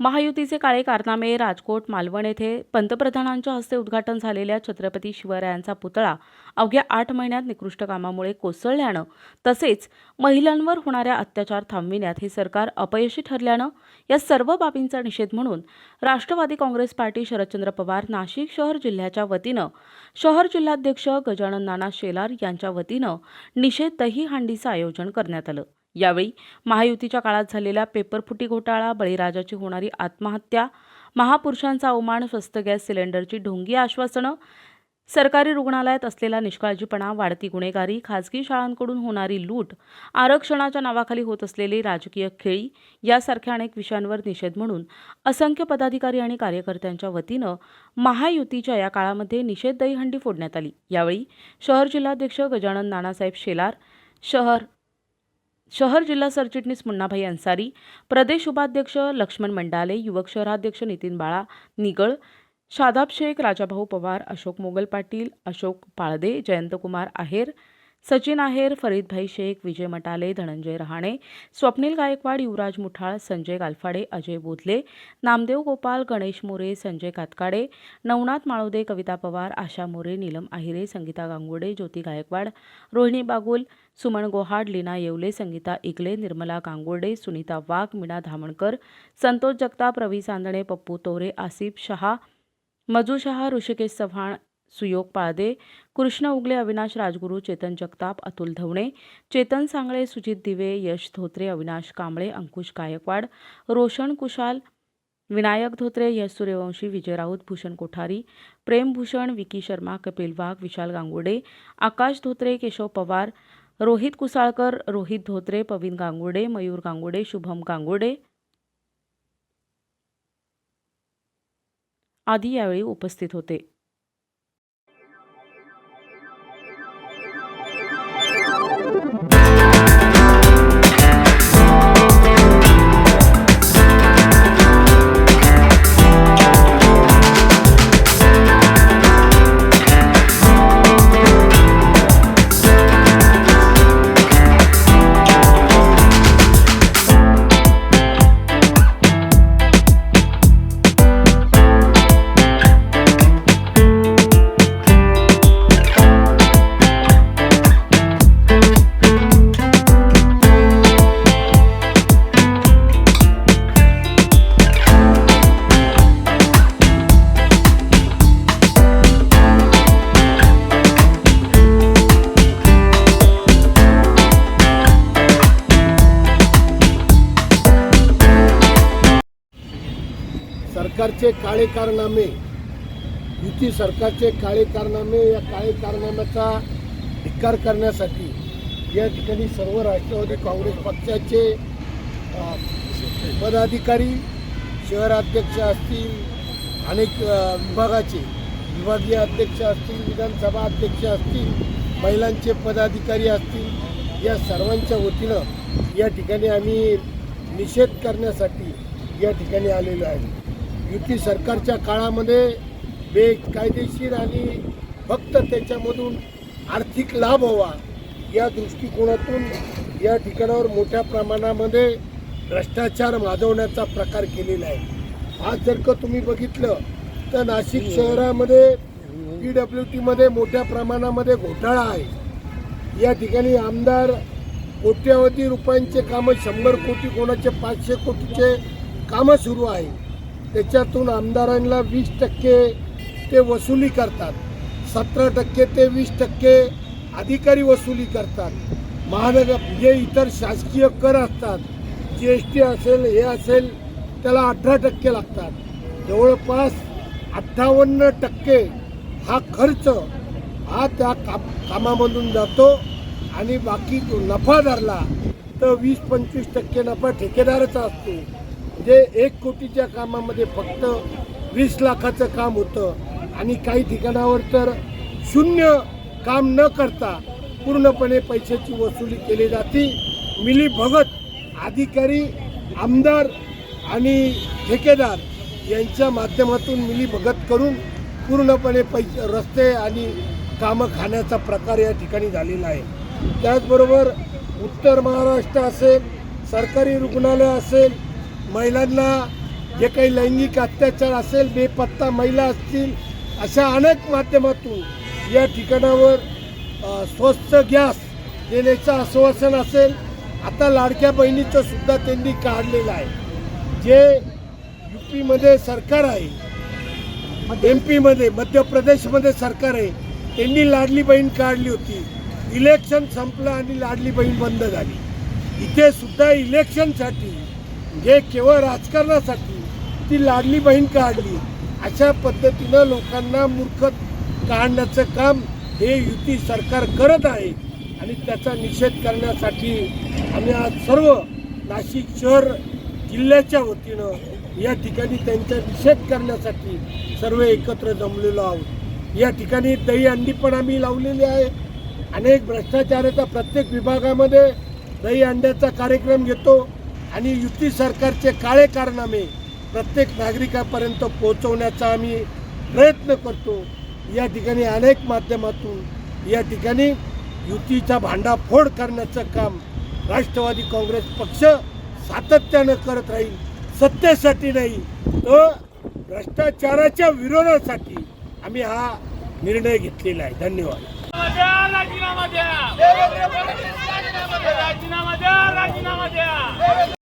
महायुतीचे काळे कारनामे राजकोट मालवण येथे पंतप्रधानांच्या हस्ते उद्घाटन झालेल्या छत्रपती शिवरायांचा पुतळा अवघ्या आठ महिन्यात निकृष्ट कामामुळे कोसळल्यानं तसेच महिलांवर होणाऱ्या अत्याचार थांबविण्यात हे सरकार अपयशी ठरल्यानं या सर्व बाबींचा निषेध म्हणून राष्ट्रवादी काँग्रेस पार्टी शरदचंद्र पवार नाशिक शहर जिल्ह्याच्या वतीनं शहर जिल्हाध्यक्ष गजानन नाना शेलार यांच्या वतीनं निषेध दही हांडीचं आयोजन करण्यात आलं. यावेळी महायुतीच्या काळात झालेला पेपरफुटी घोटाळा बळीराजाची होणारी आत्महत्या महापुरुषांचा अवमान स्वस्त गॅस सिलेंडरची ढोंगी आश्वासनं सरकारी रुग्णालयात असलेला निष्काळजीपणा वाढती गुन्हेगारी खासगी शाळांकडून होणारी लूट आरक्षणाच्या नावाखाली होत असलेली राजकीय खेळी यासारख्या अनेक विषयांवर निषेध म्हणून असंख्य पदाधिकारी आणि कार्यकर्त्यांच्या वतीनं महायुतीच्या या काळामध्ये निषेध दहीहंडी फोडण्यात आली. यावेळी शहर जिल्हाध्यक्ष गजानन नानासाहेब शेलार शहर शहर जिल्हा सरचिटणीस मुन्नाभाई अन्सारी प्रदेश उपाध्यक्ष लक्ष्मण मंडाले युवक शहराध्यक्ष नितीन बाळा निगळ शादाब शेख राजाभाऊ पवार अशोक मोगल पाटील अशोक पाळदे जयंतकुमार आहेर सचिन आहेर फरीदभाई शेख विजय मटाले धनंजय रहाणे स्वप्नील गायकवाड युवराज मुठाळ संजय गालफाडे अजय बोधले नामदेव गोपाल गणेश मोरे संजय कातकाडे नवनाथ माळोदे कविता पवार आशा मोरे नीलम आहिरे संगीता गांगुडे ज्योती गायकवाड रोहिणी बागुल सुमन गोहाड लीना येवले संगीता इगले निर्मला गांगुर्डे सुनीता वाघ मीना धामणकर संतोष जगताप रवी चांदणे पप्पू तोरे आसिफ शहा मजू शहा ऋषिकेश चव्हाण सुयोग पाळदे कृष्ण उगले अविनाश राजगुरू चेतन जगताप अतुल धवणे चेतन सांगळे सुजित दिवे यश धोत्रे अविनाश कांबळे अंकुश गायकवाड रोशन कुशाल विनायक धोत्रे यश सूर्यवंशी विजय राऊत भूषण कोठारी प्रेमभूषण विकी शर्मा कपिल वाघ विशाल गांगुडे आकाश धोत्रे केशव पवार रोहित कुसाळकर रोहित धोत्रे पवीन गांगुडे मयूर गांगुडे शुभम गांगुडे. आदी यावेळी उपस्थित होते. सरकारचे काळे कारनामे युती सरकारचे काळे कारनामे या काळे कारनाम्याचा धिक्कार करण्यासाठी या ठिकाणी सर्व राष्ट्रवादी काँग्रेस पक्षाचे पदाधिकारी शहराध्यक्ष असतील अनेक विभागाचे विभागीय अध्यक्ष असतील विधानसभा अध्यक्ष असतील महिलांचे पदाधिकारी असतील या सर्वांच्या वतीनं या ठिकाणी आम्ही निषेध करण्यासाठी या ठिकाणी आलेलो आहे. युती सरकारच्या काळामध्ये बेकायदेशीर आणि फक्त त्याच्यामधून आर्थिक लाभ व्हावा या दृष्टिकोनातून या ठिकाणावर मोठ्या प्रमाणामध्ये भ्रष्टाचार माजवण्याचा प्रकार केलेला आहे. आज जर का तुम्ही बघितलं तर नाशिक शहरामध्ये पी डब्ल्यू टीमध्ये मोठ्या प्रमाणामध्ये घोटाळा आहे. या ठिकाणी आमदार कोट्यावधी रुपयांचे कामं शंभर कोटी कोणाचे पाचशे कोटीचे कामं सुरू आहे. त्याच्यातून आमदारांना वीस टक्के ते वसुली करतात. सतरा टक्के ते वीस टक्के अधिकारी वसुली करतात. महानगर जे इतर शासकीय कर असतात. जी एस टी असेल हे असेल त्याला अठरा टक्के लागतात. जवळपास अठ्ठावन्न टक्के हा खर्च हा त्या काम कामामधून जातो आणि बाकी जो नफा धरला तर वीस पंचवीस टक्के नफा ठेकेदाराचा असतो. जे एक कोटीच्या कामामध्ये फक्त वीस लाखाचं काम होतं आणि काही ठिकाणावर तर शून्य काम न करता पूर्णपणे पैशाची वसुली केली जाते. मिली भगत अधिकारी आमदार आणि ठेकेदार यांच्या माध्यमातून मिली भगत करून पूर्णपणे पैसे रस्ते आणि कामं खाण्याचा प्रकार या ठिकाणी झालेला आहे. त्याचबरोबर उत्तर महाराष्ट्र असेल सरकारी रुग्णालय असेल महिलांना जे काही लैंगिक अत्याचार असेल बेपत्ता महिला असतील अशा अनेक माध्यमातून या ठिकाणावर स्वस्त गॅस देण्याचं आश्वासन असेल आता लाडक्या बहिणीचं सुद्धा त्यांनी काढलेलं आहे. जे यू पीमध्ये सरकार आहे एम पीमध्ये मध्य प्रदेशमध्ये सरकार आहे त्यांनी लाडली बहीण काढली होती. इलेक्शन संपलं आणि लाडली बहीण बंद झाली. इथे सुद्धा इलेक्शनसाठी जे केवळ राजकारणासाठी ती लाडली बहीण काढली. अशा पद्धतीनं लोकांना मूर्ख काढण्याचं काम हे युती सरकार करत आहे आणि त्याचा निषेध करण्यासाठी आम्ही आज सर्व नाशिक शहर जिल्ह्याच्या वतीनं या ठिकाणी त्यांचा निषेध करण्यासाठी सर्व एकत्र जमलेलो आहोत. या ठिकाणी दही अंडी पण आम्ही लावलेली आहे. अनेक भ्रष्टाचाराचा प्रत्येक विभागामध्ये दही अंड्याचा कार्यक्रम घेतो. आणि युती सरकारचे काळे कारनामे प्रत्येक नागरिकापर्यंत पोहोचवण्याचा आम्ही प्रयत्न करतो. या ठिकाणी अनेक माध्यमातून या ठिकाणी युतीचा भांडाफोड करण्याचं काम राष्ट्रवादी काँग्रेस पक्ष सातत्यानं करत राहील सत्तेसाठी नाही तर भ्रष्टाचाराच्या विरोधासाठी आम्ही हा निर्णय घेतलेला आहे. धन्यवाद. राजीनामा द्या. राजीनामा द्या. राजीनामा द्या.